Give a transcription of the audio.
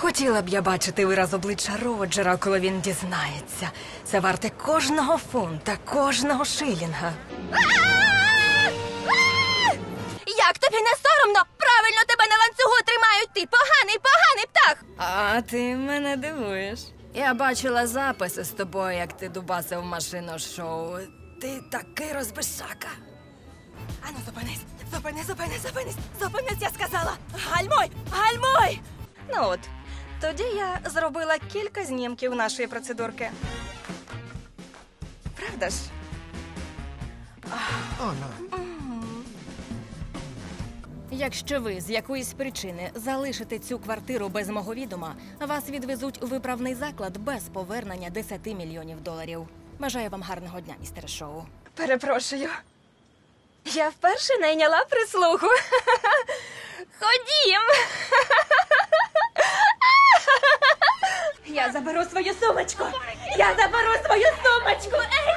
Хотіла б я бачити вираз обличчя Роджера, коли він дізнається. Це варте кожного фунта, кожного шилінга. Як тобі не соромно? Правильно тебе на ланцюгу тримають. Ти поганий, поганий птах. А ти мене дивуєш. Я бачила записи з тобою, як ти дубасив машину шоу. Ти такий розбишака. Ану, зупинись, зупинись, зупинись, зупинись, зупинись, я сказала. Гальмуй, гальмуй! Ну от, тоді я зробила кілька знімків нашої процедурки. Правда ж? Якщо ви з якоїсь причини залишите цю квартиру без мого відома, вас відвезуть у виправний заклад без повернення 10 мільйонів доларів. Бажаю вам гарного дня, містере Шоу. Перепрошую. Я вперше найняла прислугу. Ходім. Я заберу свою сумочку! Я заберу свою сумочку! Ефі!